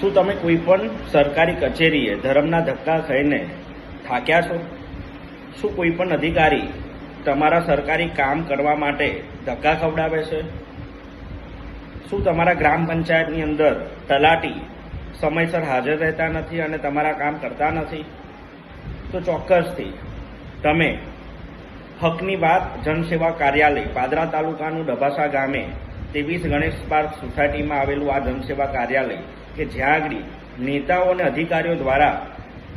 શું તમે કોઈ પણ સરકારી કચેરીએ ધર્મના ધક્કા ખાઈને થાક્યા છો? શું કોઈ પણ અધિકારી તમારા સરકારી કામ કરવા માટે ધક્કા ખવડાવે છે? શું તમારા ગ્રામ પંચાયતની અંદર તલાટી સમયસર હાજર રહેતા નથી અને તમારા કામ કરતા નથી? તો ચોક્કસથી તમે હકની વાત જનસેવા કાર્યાલય પાદરા તાલુકાનું ડભાસા ગામે ત્રેવીસ ગણેશ પાર્ક સોસાયટીમાં આવેલું આ જનસેવા કાર્યાલય કે જ્યાં આગળ નેતાઓ અને અધિકારીઓ દ્વારા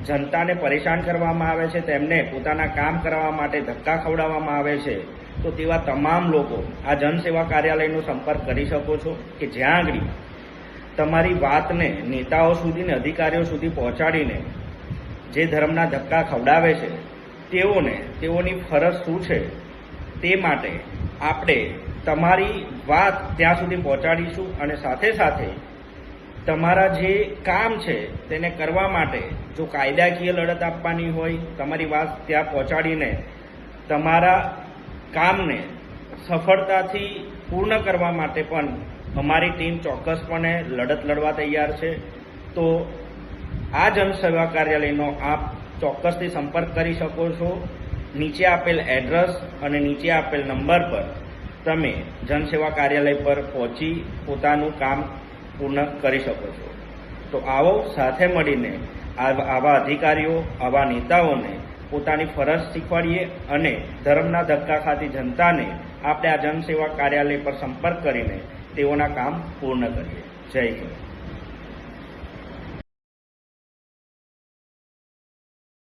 જનતાને પરેશાન કરવામાં આવે છે, તેમને પોતાના કામ કરવા માટે ધક્કા ખવડાવવામાં આવે છે, તો તેવા તમામ લોકો આ જનસેવા કાર્યાલયનો સંપર્ક કરી શકો છો કે જ્યાં આગળ તમારી વાતને નેતાઓ સુધી ને અધિકારીઓ સુધી પહોંચાડીને જે ધર્મના ધક્કા ખવડાવે છે, તેઓને તેઓની ફરજ શું છે તે માટે આપણે તમારી વાત ત્યાં સુધી પહોંચાડીશું અને સાથે સાથે તમારા જે કામ છે તેને કરવા માટે જો કાયદાકીય લડત આપવાની હોય, તમારી વાત ત્યાં પહોંચાડીને તમારા કામને સફળતાથી પૂર્ણ કરવા માટે પણ અમારી ટીમ ચોક્કસપણે લડત લડવા તૈયાર છે. તો આ જનસેવા કાર્યાલયનો આપ ચોક્કસથી સંપર્ક કરી શકો છો. નીચે આપેલ એડ્રેસ અને નીચે આપેલ નંબર પર તમે જનસેવા કાર્યાલય પર પહોંચી પોતાનું કામ પૂર્ણ કરી શકો છો. તો આવો સાથે મળીને આવ- અધિકારીઓ, આવા નેતાઓને પોતાની ફરજ શીખવાડીએ અને ધર્મના ધક્કા ખાતી જનતાને આપણે આ જનસેવા કાર્યાલય પર સંપર્ક કરીને તેઓના કામ પૂર્ણ કરીએ. જય હિન્દ.